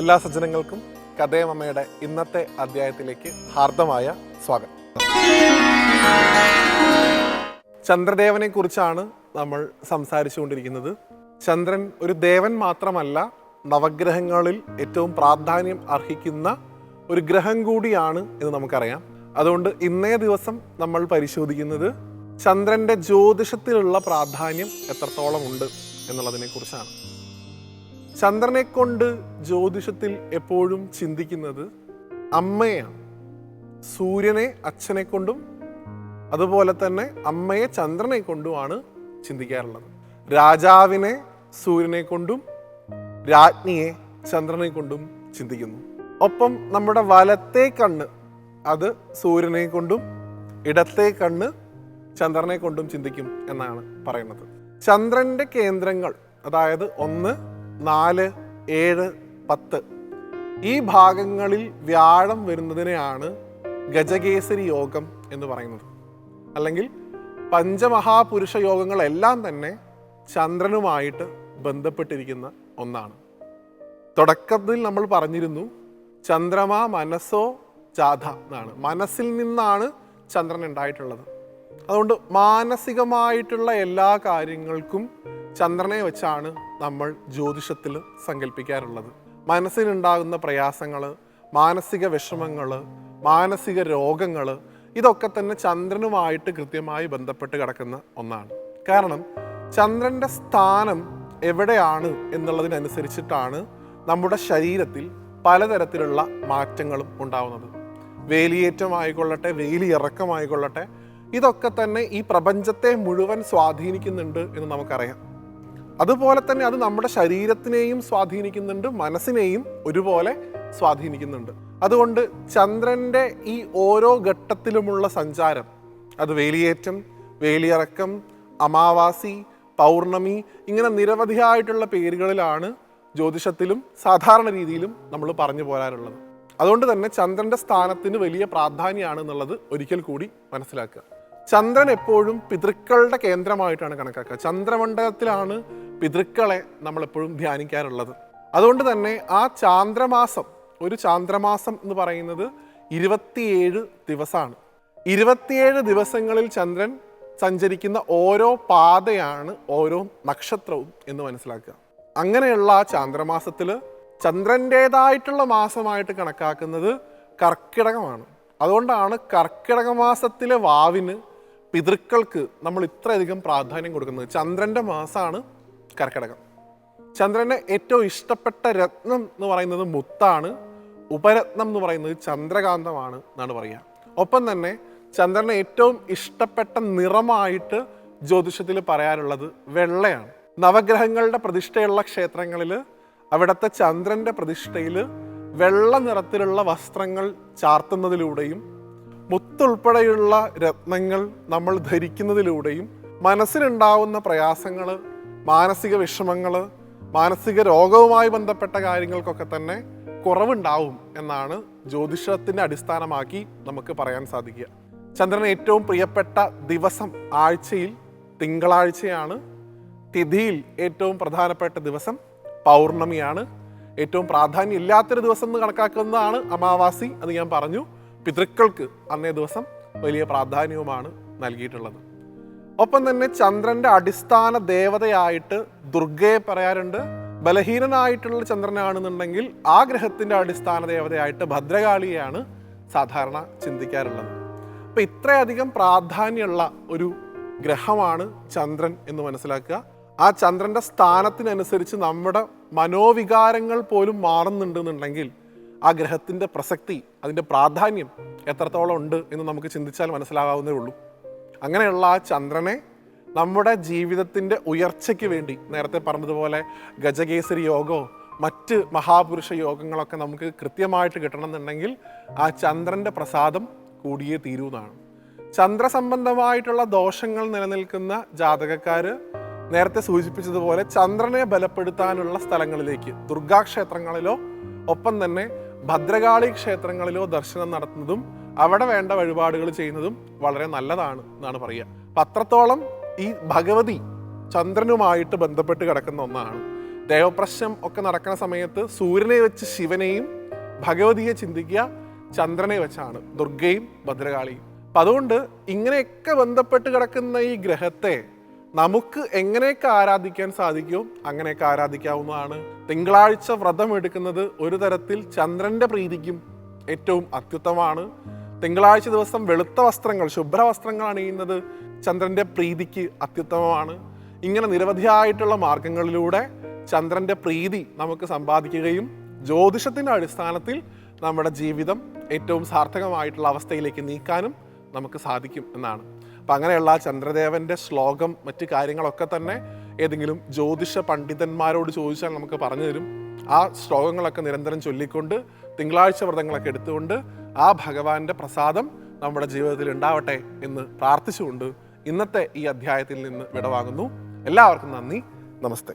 എല്ലാ സജ്ജനങ്ങൾക്കും കഥയമമ്മയുടെ ഇന്നത്തെ അധ്യായത്തിലേക്ക് ഹാർദമായ സ്വാഗതം. ചന്ദ്രദേവനെ കുറിച്ചാണ് നമ്മൾ സംസാരിച്ചുകൊണ്ടിരിക്കുന്നത്. ചന്ദ്രൻ ഒരു ദേവൻ മാത്രമല്ല നവഗ്രഹങ്ങളിൽ ഏറ്റവും പ്രാധാന്യം അർഹിക്കുന്ന ഒരു ഗ്രഹം കൂടിയാണ് എന്ന് നമുക്കറിയാം. അതുകൊണ്ട് ഇന്നേ ദിവസം നമ്മൾ പരിശോധിക്കുന്നത് ചന്ദ്രന്റെ ജ്യോതിഷത്തിലുള്ള പ്രാധാന്യം എത്രത്തോളം ഉണ്ട് എന്നുള്ളതിനെ കുറിച്ചാണ് ചന്ദ്രനെ കൊണ്ട് ജ്യോതിഷത്തിൽ എപ്പോഴും ചിന്തിക്കുന്നത് അമ്മയാണ്. സൂര്യനെ അച്ഛനെ കൊണ്ടും അതുപോലെ തന്നെ അമ്മയെ ചന്ദ്രനെ കൊണ്ടുമാണ് ചിന്തിക്കാറുള്ളത്. രാജാവിനെ സൂര്യനെ കൊണ്ടും രാജ്ഞിയെ ചന്ദ്രനെ കൊണ്ടും ചിന്തിക്കുന്നു. ഒപ്പം നമ്മുടെ വലത്തെ കണ്ണ് അത് സൂര്യനെ കൊണ്ടും ഇടത്തെ കണ്ണ് ചന്ദ്രനെ കൊണ്ടും ചിന്തിക്കും എന്നാണ് പറയുന്നത്. ചന്ദ്രന്റെ കേന്ദ്രങ്ങൾ അതായത് ഒന്ന് നാല് ഏഴ് പത്ത്. ഈ ഭാഗങ്ങളിൽ വ്യാഴം വരുന്നതിനെയാണ് ഗജകേസരി യോഗം എന്ന് പറയുന്നത്. അല്ലെങ്കിൽ പഞ്ചമഹാപുരുഷ യോഗങ്ങളെല്ലാം തന്നെ ചന്ദ്രനുമായിട്ട് ബന്ധപ്പെട്ടിരിക്കുന്ന ഒന്നാണ്. തുടക്കത്തിൽ നമ്മൾ പറഞ്ഞിരുന്നു ചന്ദ്രമാ മനസ്സോ ജാഥ എന്നാണ്. മനസ്സിൽ നിന്നാണ് ചന്ദ്രൻ ഉണ്ടായിട്ടുള്ളത്. അതുകൊണ്ട് മാനസികമായിട്ടുള്ള എല്ലാ കാര്യങ്ങൾക്കും ചന്ദ്രനെ വെച്ചാണ് നമ്മൾ ജ്യോതിഷത്തിൽ സങ്കല്പിക്കാറുള്ളത്. മനസ്സിനുണ്ടാകുന്ന പ്രയാസങ്ങൾ മാനസിക വിഷമങ്ങൾ മാനസിക രോഗങ്ങൾ ഇതൊക്കെ തന്നെ ചന്ദ്രനുമായിട്ട് കൃത്യമായി ബന്ധപ്പെട്ട് കിടക്കുന്ന ഒന്നാണ്. കാരണം ചന്ദ്രന്റെ സ്ഥാനം എവിടെയാണ് എന്നുള്ളതിനനുസരിച്ചിട്ടാണ് നമ്മുടെ ശരീരത്തിൽ പലതരത്തിലുള്ള മാറ്റങ്ങളും ഉണ്ടാവുന്നത്. വേലിയേറ്റമായിക്കൊള്ളട്ടെ വേലിയിറക്കമായിക്കൊള്ളട്ടെ ഇതൊക്കെ തന്നെ ഈ പ്രപഞ്ചത്തെ മുഴുവൻ സ്വാധീനിക്കുന്നുണ്ട് എന്ന് നമുക്കറിയാം. അതുപോലെ തന്നെ അത് നമ്മുടെ ശരീരത്തിനെയും സ്വാധീനിക്കുന്നുണ്ട് മനസ്സിനെയും ഒരുപോലെ സ്വാധീനിക്കുന്നുണ്ട്. അതുകൊണ്ട് ചന്ദ്രന്റെ ഈ ഓരോ ഘട്ടത്തിലുമുള്ള സഞ്ചാരം അത് വേലിയേറ്റം വേലിയിറക്കം അമാവാസി പൗർണമി ഇങ്ങനെ നിരവധിയായിട്ടുള്ള പേരുകളിലാണ് ജ്യോതിഷത്തിലും സാധാരണ രീതിയിലും നമ്മൾ പറഞ്ഞു പോരാറുള്ളത്. അതുകൊണ്ട് തന്നെ ചന്ദ്രന്റെ സ്ഥാനത്തിന് വലിയ പ്രാധാന്യമാണ് എന്നുള്ളത് ഒരിക്കൽ കൂടി മനസ്സിലാക്കുക. ചന്ദ്രൻ എപ്പോഴും പിതൃക്കളുടെ കേന്ദ്രമായിട്ടാണ് കണക്കാക്കുക. ചന്ദ്രമണ്ഡലത്തിലാണ് പിതൃക്കളെ നമ്മളെപ്പോഴും ധ്യാനിക്കാറുള്ളത്. അതുകൊണ്ട് തന്നെ ആ ചാന്ദ്രമാസം ഒരു ചാന്ദ്രമാസം എന്ന് പറയുന്നത് ഇരുപത്തിയേഴ് ദിവസമാണ്. ഇരുപത്തിയേഴ് ദിവസങ്ങളിൽ ചന്ദ്രൻ സഞ്ചരിക്കുന്ന ഓരോ പാതയാണ് ഓരോ നക്ഷത്രവും എന്ന് മനസ്സിലാക്കുക. അങ്ങനെയുള്ള ആ ചാന്ദ്രമാസത്തിൽ ചന്ദ്രന്റെതായിട്ടുള്ള മാസമായിട്ട് കണക്കാക്കുന്നത് കർക്കിടകമാണ്. അതുകൊണ്ടാണ് കർക്കിടക മാസത്തിലെ വാവിന് പിതൃക്കൾക്ക് നമ്മൾ ഇത്രയധികം പ്രാധാന്യം കൊടുക്കുന്നത് ചന്ദ്രന്റെ മാസമാണ് കർക്കിടകം. ചന്ദ്രന്റെ ഏറ്റവും ഇഷ്ടപ്പെട്ട രത്നം എന്ന് പറയുന്നത് മുത്താണ് ഉപരത്നം എന്ന് പറയുന്നത് ചന്ദ്രകാന്തമാണ് എന്നാണ് പറയുക. ഒപ്പം തന്നെ ചന്ദ്രനെ ഏറ്റവും ഇഷ്ടപ്പെട്ട നിറമായിട്ട് ജ്യോതിഷത്തിൽ പറയാറുള്ളത് വെള്ളയാണ്. നവഗ്രഹങ്ങളുടെ പ്രതിഷ്ഠയുള്ള ക്ഷേത്രങ്ങളിൽ അവിടുത്തെ ചന്ദ്രന്റെ പ്രതിഷ്ഠയിൽ വെള്ള നിറത്തിലുള്ള വസ്ത്രങ്ങൾ ചാർത്തുന്നതിലൂടെയും മുത്തുൾപ്പെടെയുള്ള രത്നങ്ങൾ നമ്മൾ ധരിക്കുന്നതിലൂടെയും മനസ്സിനുണ്ടാവുന്ന പ്രയാസങ്ങൾ മാനസിക വിഷമങ്ങൾ മാനസിക രോഗവുമായി ബന്ധപ്പെട്ട കാര്യങ്ങൾക്കൊക്കെ തന്നെ കുറവുണ്ടാവും എന്നാണ് ജ്യോതിഷത്തിന്റെ അടിസ്ഥാനമാക്കി നമുക്ക് പറയാൻ സാധിക്കുക. ചന്ദ്രൻ ഏറ്റവും പ്രിയപ്പെട്ട ദിവസം ആഴ്ചയിൽ തിങ്കളാഴ്ചയാണ്. തിഥിയിൽ ഏറ്റവും പ്രധാനപ്പെട്ട ദിവസം പൗർണമിയാണ്. ഏറ്റവും പ്രാധാന്യം ഇല്ലാത്തൊരു ദിവസം എന്ന് കണക്കാക്കുന്നതാണ് അമാവാസി അത് ഞാൻ പറഞ്ഞു. പിതൃക്കൾക്ക് അന്നേ ദിവസം വലിയ പ്രാധാന്യവുമാണ് നൽകിയിട്ടുള്ളത്. ഒപ്പം തന്നെ ചന്ദ്രന്റെ അടിസ്ഥാന ദേവതയായിട്ട് ദുർഗയെ പറയാറുണ്ട്. ബലഹീനനായിട്ടുള്ള ചന്ദ്രനാണെന്നുണ്ടെങ്കിൽ ആ ഗ്രഹത്തിന്റെ അടിസ്ഥാന ദേവതയായിട്ട് ഭദ്രകാളിയെയാണ് സാധാരണ ചിന്തിക്കാറുള്ളത്. അപ്പൊ ഇത്രയധികം പ്രാധാന്യമുള്ള ഒരു ഗ്രഹമാണ് ചന്ദ്രൻ എന്ന് മനസ്സിലാക്കുക. ആ ചന്ദ്രന്റെ സ്ഥാനത്തിനനുസരിച്ച് നമ്മുടെ മനോവികാരങ്ങൾ പോലും മാറുന്നുണ്ടെന്നുണ്ടെങ്കിൽ ആ ഗ്രഹത്തിന്റെ പ്രസക്തി അതിന്റെ പ്രാധാന്യം എത്രത്തോളം ഉണ്ട് എന്ന് നമുക്ക് ചിന്തിച്ചാൽ മനസ്സിലാകാവുന്നേ ഉള്ളൂ. അങ്ങനെയുള്ള ആ ചന്ദ്രനെ നമ്മുടെ ജീവിതത്തിന്റെ ഉയർച്ചയ്ക്ക് വേണ്ടി നേരത്തെ പറഞ്ഞതുപോലെ ഗജകേസരി യോഗമോ മറ്റ് മഹാപുരുഷ യോഗങ്ങളൊക്കെ നമുക്ക് കൃത്യമായിട്ട് കിട്ടണമെന്നുണ്ടെങ്കിൽ ആ ചന്ദ്രന്റെ പ്രസാദം കൂടിയേ തീരൂന്നാണ് ചന്ദ്രസംബന്ധമായിട്ടുള്ള ദോഷങ്ങൾ നിലനിൽക്കുന്ന ജാതകക്കാർ നേരത്തെ സൂചിപ്പിച്ചതുപോലെ ചന്ദ്രനെ ബലപ്പെടുത്താനുള്ള സ്ഥലങ്ങളിലേക്ക് ദുർഗാക്ഷേത്രങ്ങളിലോ ഒപ്പം തന്നെ ഭദ്രകാളി ക്ഷേത്രങ്ങളിലോ ദർശനം നടത്തുന്നതും അവിടെ വേണ്ട വഴിപാടുകൾ ചെയ്യുന്നതും വളരെ നല്ലതാണ് എന്നാണ് പറയുക. അപ്പം അത്രത്തോളം ഈ ഭഗവതി ചന്ദ്രനുമായിട്ട് ബന്ധപ്പെട്ട് കിടക്കുന്ന ഒന്നാണ്. ദേവപ്രശ്നം ഒക്കെ നടക്കുന്ന സമയത്ത് സൂര്യനെ വെച്ച് ശിവനെയും ഭഗവതിയെ ചിന്തിക്കുക ചന്ദ്രനെ വെച്ചാണ് ദുർഗയും ഭദ്രകാളിയും. അപ്പം അതുകൊണ്ട് ഇങ്ങനെയൊക്കെ ബന്ധപ്പെട്ട് കിടക്കുന്ന ഈ ഗ്രഹത്തെ നമുക്ക് എങ്ങനെയൊക്കെ ആരാധിക്കാൻ സാധിക്കുമോ അങ്ങനെയൊക്കെ ആരാധിക്കാവുന്നതാണ്. തിങ്കളാഴ്ച വ്രതം എടുക്കുന്നത് ഒരു തരത്തിൽ ചന്ദ്രന്റെ പ്രീതിക്കും ഏറ്റവും അത്യുത്തമാണ് തിങ്കളാഴ്ച ദിവസം വെളുത്ത വസ്ത്രങ്ങൾ ശുഭ്ര വസ്ത്രങ്ങൾ അണിയുന്നത് ചന്ദ്രന്റെ പ്രീതിക്ക് അത്യുത്തമമാണ്. ഇങ്ങനെ നിരവധിയായിട്ടുള്ള മാർഗങ്ങളിലൂടെ ചന്ദ്രന്റെ പ്രീതി നമുക്ക് സമ്പാദിക്കുകയും ജ്യോതിഷത്തിന്റെ അടിസ്ഥാനത്തിൽ നമ്മുടെ ജീവിതം ഏറ്റവും സാർത്ഥകമായിട്ടുള്ള അവസ്ഥയിലേക്ക് നീക്കാനും നമുക്ക് സാധിക്കും എന്നാണ്. അപ്പം അങ്ങനെയുള്ള ചന്ദ്രദേവന്റെ ശ്ലോകം മറ്റ് കാര്യങ്ങളൊക്കെ തന്നെ ഏതെങ്കിലും ജ്യോതിഷ പണ്ഡിതന്മാരോട് ചോദിച്ചാൽ നമുക്ക് പറഞ്ഞു തരും. ആ ശ്ലോകങ്ങളൊക്കെ നിരന്തരം ചൊല്ലിക്കൊണ്ട് തിങ്കളാഴ്ച വ്രതങ്ങളൊക്കെ എടുത്തുകൊണ്ട് ആ ഭഗവാന്റെ പ്രസാദം നമ്മുടെ ജീവിതത്തിൽ ഉണ്ടാവട്ടെ എന്ന് പ്രാർത്ഥിച്ചുകൊണ്ട് ഇന്നത്തെ ഈ അധ്യായത്തിൽ നിന്ന് വിടവാങ്ങുന്നു. എല്ലാവർക്കും നന്ദി. നമസ്തേ.